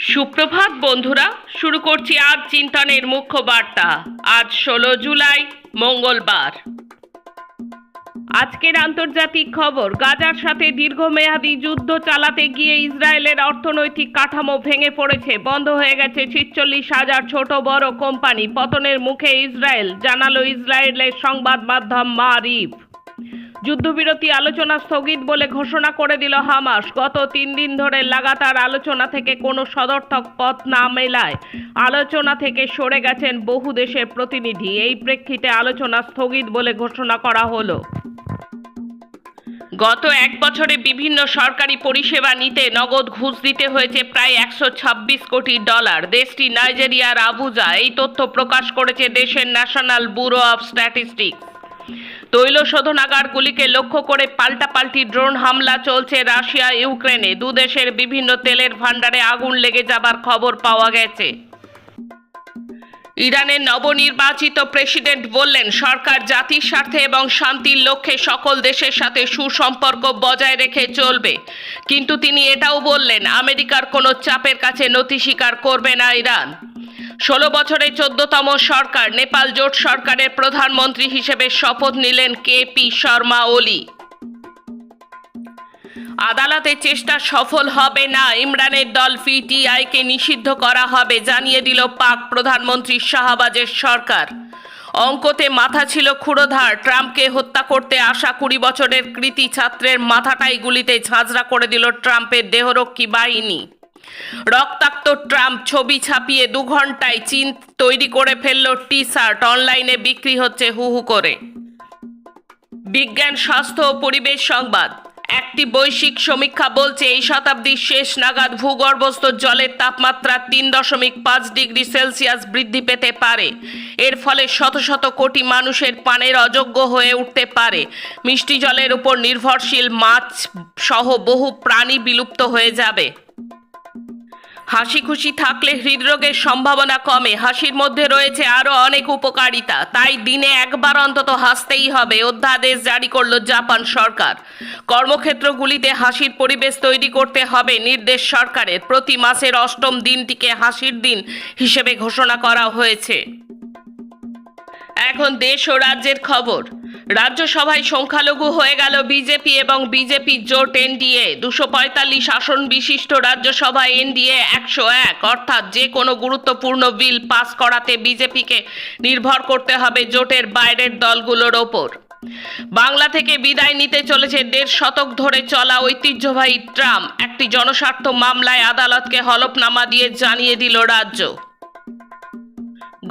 সুপ্রভাত, বন্ধুরা। শুরু করছি আজ চিন্তনের মুখ্য বার্তা। আজ ষোলো জুলাই, মঙ্গলবার। আজকের আন্তর্জাতিক খবর, গাজার সাথে দীর্ঘমেয়াদী যুদ্ধ চালাতে গিয়ে ইসরায়েলের অর্থনৈতিক কাঠামো ভেঙে পড়েছে, বন্ধ হয়ে গেছে ছিচল্লিশ হাজার ছোট বড় কোম্পানি। পতনের মুখে ইসরায়েল, জানালো ইসরায়েলের সংবাদ মাধ্যম মারিফ। যুদ্ধবিরতি আলোচনা স্থগিত বলে ঘোষণা করে দিল হামাস। গত তিন দিন ধরে লাগাতার আলোচনা থেকে কোনো সদর্থক পথ না মেলায়। আলোচনা থেকে সরে গেছেন বহু দেশের প্রতিনিধি। এই প্রেক্ষিতে আলোচনা স্থগিত বলে ঘোষণা করা হলো। গত এক বছরে বিভিন্ন সরকারি পরিষেবা নিতে নগদ ঘুষ দিতে হয়েছে প্রায় একশো ছাব্বিশ কোটি ডলার। দেশটি নাইজেরিয়ার আবুজা। এই তথ্য প্রকাশ করেছে দেশের ন্যাশনাল ব্যুরো অফ স্ট্যাটিস্টিক্স। তৈল শোধনাগারগুলিকে লক্ষ্য করে পাল্টাপাল্টি ড্রোন হামলা চলছে রাশিয়া, ইউক্রেনে। দু দেশের বিভিন্ন তেলের ভাণ্ডারে আগুন লেগে যাবার খবর পাওয়া গেছে। ইরানের নবনির্বাচিত প্রেসিডেন্ট বললেন, সরকার জাতির স্বার্থে এবং শান্তির লক্ষ্যে সকল দেশের সাথে সুসম্পর্ক বজায় রেখে চলবে। কিন্তু তিনি এটাও বললেন, আমেরিকার কোনো চাপের কাছে নথি স্বীকার করবে না ইরান। ষোলো বছরে চোদ্দতম সরকার, নেপাল জোট সরকারের প্রধানমন্ত্রী হিসেবে শপথ নিলেন কে পি শর্মা ওলি। আদালতে চেষ্টা সফল হবে না, ইমরানের দল পিটিআইকে নিষিদ্ধ করা হবে, জানিয়ে দিল পাক প্রধানমন্ত্রী শাহবাজের সরকার। অঙ্কতে মাথা ছিল ক্ষুরোধার, ট্রাম্পকে হত্যা করতে আসা কুড়ি বছরের কৃতি ছাত্রের মাথাটাই গুলিতে ঝাঁঝরা করে দিল ট্রাম্পের দেহরক্ষী বাহিনী। রক্তাক্ত ট্রাম্প ছবি ছাপিয়ে দু ঘন্টায় চীন তৈরি করে ফেলল টি শার্ট অনলাইনে বিক্রি হচ্ছে হু হু করে। বিজ্ঞান, স্বাস্থ্য ও পরিবেশ সংবাদ। একটি বৈশ্বিক সমীক্ষা বলছে, এই শতাব্দীর শেষ নাগাদ ভূগর্ভস্থ জলের তাপমাত্রা তিন দশমিক পাঁচ ডিগ্রি সেলসিয়াস বৃদ্ধি পেতে পারে। এর ফলে শত শত কোটি মানুষের পানের অযোগ্য হয়ে উঠতে পারে। মিষ্টি জলের উপর নির্ভরশীল মাছ সহ বহু প্রাণী বিলুপ্ত হয়ে যাবে। হাসি খুশি থাকলে হৃদরোগের সম্ভাবনা কমে। হাসির মধ্যে রয়েছে আরও অনেক উপকারিতা। তাই দিনে একবার অন্তত হাসতেই হবে, অধ্যাদেশ জারি করল জাপান সরকার। কর্মক্ষেত্রগুলিতে হাসির পরিবেশ তৈরি করতে হবে নির্দেশ সরকারের। প্রতি মাসের অষ্টম দিনটিকে হাসির দিন হিসেবে ঘোষণা করা হয়েছে। এখন দেশ ও রাজ্যের খবর। রাজ্যসভায় সংখ্যালঘু হয়ে গেল বিজেপি এবং বিজেপি জোট এনডিএ। দুশো পঁয়তাল্লিশ আসন বিশিষ্ট রাজ্যসভায় এনডিএ একশো এক। অর্থাৎ যে কোনো গুরুত্বপূর্ণ বিল পাস করাতে বিজেপিকে নির্ভর করতে হবে জোটের বাইরের দলগুলোর ওপর। বাংলা থেকে বিদায় নিতে চলেছে দেড় শতক ধরে চলা ঐতিহ্যবাহী ট্রাম। একটি জনস্বার্থ মামলায় আদালতকে হলফনামা দিয়ে জানিয়ে দিল রাজ্য।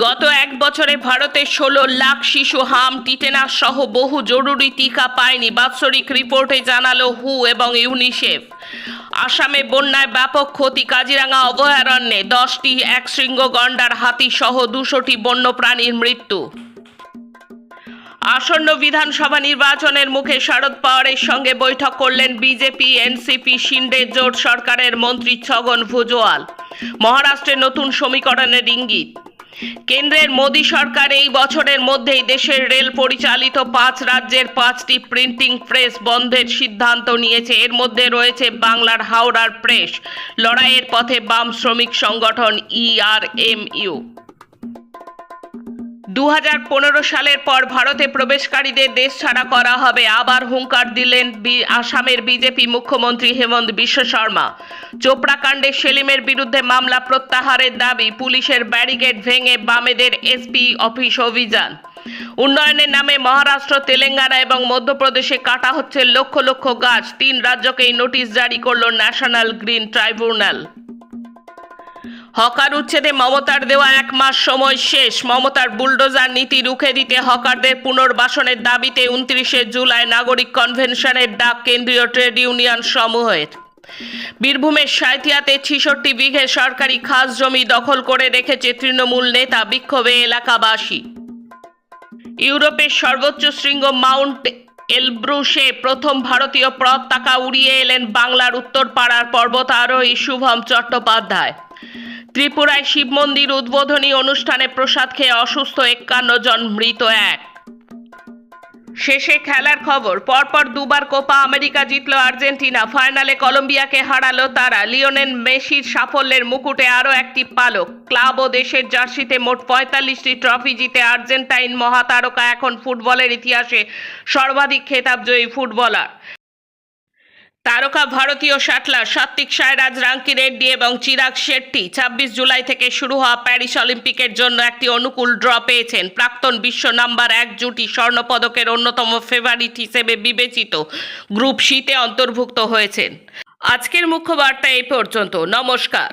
গত এক বছরে ভারতে ষোলো লাখ শিশু হাম টিটেনাস সহ বহু জরুরি টিকা পায়নি। বাৎসরিক রিপোর্টে জানালো হু এবং ইউনিসেফ। আসামে বন্যায় ব্যাপক ক্ষতি কাজিরাঙ্গা অভয়ারণ্যে দশটি এক শৃঙ্গ গন্ডার হাতি সহ দুশোটি বন্যপ্রাণীর মৃত্যু। আসন্ন বিধানসভা নির্বাচনের মুখে শরদ পাওয়ারের সঙ্গে বৈঠক করলেন বিজেপি, এনসিপি, শিন্ডে জোট সরকারের মন্ত্রী ছগন ভুজোয়াল। মহারাষ্ট্রের নতুন সমীকরণের ইঙ্গিত। কেন্দ্রের মোদী সরকার এই বছরের মধ্যেই দেশের রেল পরিচালিত পাঁচ রাজ্যের পাঁচটি প্রিন্টিং প্রেস বন্ধের সিদ্ধান্ত নিয়েছে। এর মধ্যে রয়েছে বাংলার হাওড়ার প্রেস লড়াইয়ের পথে বাম শ্রমিক সংগঠন E ইআরএমইউ দু হাজার পনেরো সালের পর ভারতে প্রবেশকারীদের দেশ ছাড়া করা হবে। আবার হুঙ্কার দিলেন আসামের বিজেপি মুখ্যমন্ত্রী হেমন্ত বিশ্ব শর্মা। চোপড়া কাণ্ডে সেলিমের বিরুদ্ধে মামলা প্রত্যাহারের দাবি পুলিশের ব্যারিকেড ভেঙে বামেদের এসপি অফিস অভিযান। উন্নয়নের নামে মহারাষ্ট্র, তেলেঙ্গানা এবং মধ্যপ্রদেশে কাটা হচ্ছে লক্ষ লক্ষ গাছ। তিন রাজ্যকেই নোটিশ জারি করল ন্যাশনাল গ্রিন ট্রাইব্যুনাল। হকার উচ্ছেদে মমতার দেওয়া এক মাস সময় শেষ। মমতার বুলডোজার নীতি রুখে দিতে হকারদের পুনর্বাসনের দাবিতে উনত্রিশে জুলাই নাগরিক কনভেনশনের ডাক কেন্দ্রীয় ট্রেড ইউনিয়ন সমূহের। বীরভূমের সাঁইথিয়াতে ছিষট্টি বিঘে সরকারি খাস জমি দখল করে রেখেছে তৃণমূল নেতা বিক্ষোভে এলাকাবাসী। ইউরোপের সর্বোচ্চ শৃঙ্গ মাউন্ট এলব্রুসে প্রথম ভারতীয় পতাকা উড়িয়ে এলেন বাংলার উত্তরপাড়ার পর্বতারোহী শুভম চট্টোপাধ্যায়। ত্রিপুরায় শিব মন্দির উদ্বোধনী অনুষ্ঠানে প্রসাদ খেয়ে অসুস্থ একান্ন জন, মৃত এক। শেষে খেলার খবর, পরপর দুবার কোপা আমেরিকা জিতল আর্জেন্টিনা। ফাইনালে কলম্বিয়াকে হারালো তারা। লিওনেল মেসির সাফল্যের মুকুটে আরও একটি পালক। ক্লাব ও দেশের জার্সিতে মোট পঁয়তাল্লিশটি ট্রফি জিতে আর্জেন্টাইন মহাতারকা। এখন ফুটবলের ইতিহাসে সর্বাধিক খেতাবজয়ী ফুটবলার। তারকা ভারতীয় শাটলার সাত্বিক সায়রাজ রাঙ্কি রেড্ডি এবং চিরাগ শেট্টি ছাব্বিশ জুলাই থেকে শুরু হওয়া প্যারিস অলিম্পিকের জন্য একটি অনুকূল ড্র পেয়েছেন। প্রাক্তন বিশ্ব নাম্বার এক জুটি স্বর্ণপদকের অন্যতম ফেভারিট হিসেবে বিবেচিত। গ্রুপ সিতে অন্তর্ভুক্ত হয়েছেন। আজকের মুখ্য বার্তা এই পর্যন্ত। নমস্কার।